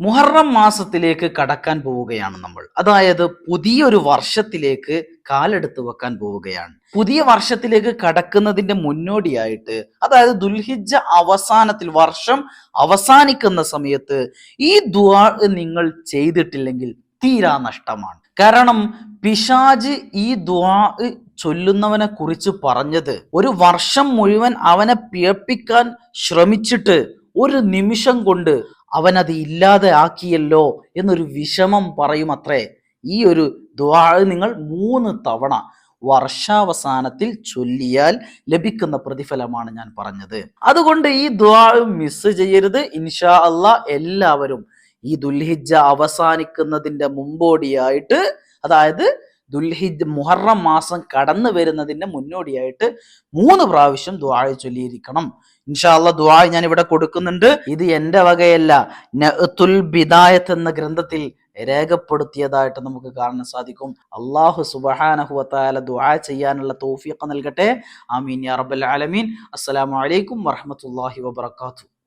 മുഹറം മാസത്തിലേക്ക് കടക്കാൻ പോവുകയാണ് നമ്മൾ. അതായത് പുതിയൊരു വർഷത്തിലേക്ക് കാലെടുത്ത് വെക്കാൻ പോവുകയാണ്. പുതിയ വർഷത്തിലേക്ക് കടക്കുന്നതിന്റെ മുന്നോടിയായിട്ട് അതായത് ദുൽഹിജ അവസാനത്തിൽ വർഷം അവസാനിക്കുന്ന സമയത്ത് ഈ ദുആ നിങ്ങൾ ചെയ്തിട്ടില്ലെങ്കിൽ തീരാ നഷ്ടമാണ്. കാരണം പിശാജ് ഈ ദുആ ചൊല്ലുന്നവനെ കുറിച്ച് പറഞ്ഞത് ഒരു വർഷം മുഴുവൻ അവനെ പിഴപ്പിക്കാൻ ശ്രമിച്ചിട്ട് ഒരു നിമിഷം കൊണ്ട് അവനത് ഇല്ലാതെ ആക്കിയല്ലോ എന്നൊരു വിഷമം പറയും അത്രേ. ഈ ഒരു ദ്വാ നിങ്ങൾ മൂന്ന് തവണ വർഷാവസാനത്തിൽ ചൊല്ലിയാൽ ലഭിക്കുന്ന പ്രതിഫലമാണ് ഞാൻ പറഞ്ഞത്. അതുകൊണ്ട് ഈ ദ്വാ മിസ് ചെയ്യരുത്. ഇൻഷാ അല്ല എല്ലാവരും ഈ ദുൽഹിജ അവസാനിക്കുന്നതിന്റെ മുമ്പോടിയായിട്ട് അതായത് ദുൽഹിജ് മുഹറം മാസം കടന്നു വരുന്നതിന്റെ മുന്നോടിയായിട്ട് മൂന്ന് പ്രാവശ്യം ദ്വാ ചൊല്ലിയിരിക്കണം. ഇൻഷാല്ല ദ്വാ ഞാൻ ഇവിടെ കൊടുക്കുന്നുണ്ട്. ഇത് എന്റെ വകയല്ല. നഅത്തുൽ ബിദായത്ത് എന്ന ഗ്രന്ഥത്തിൽ രേഖപ്പെടുത്തിയതായിട്ട് നമുക്ക് കാണാൻ സാധിക്കും. അള്ളാഹു സുബഹാനഹുവത്താല ദുആ ചെയ്യാനുള്ള തൗഫീഖ് നൽകട്ടെ. ആമീൻ യാ റബ്ബൽ ആലമീൻ. അസ്സലാമു അലൈക്കും വറഹ്മത്തുള്ളാഹി വബറകാതുഹു.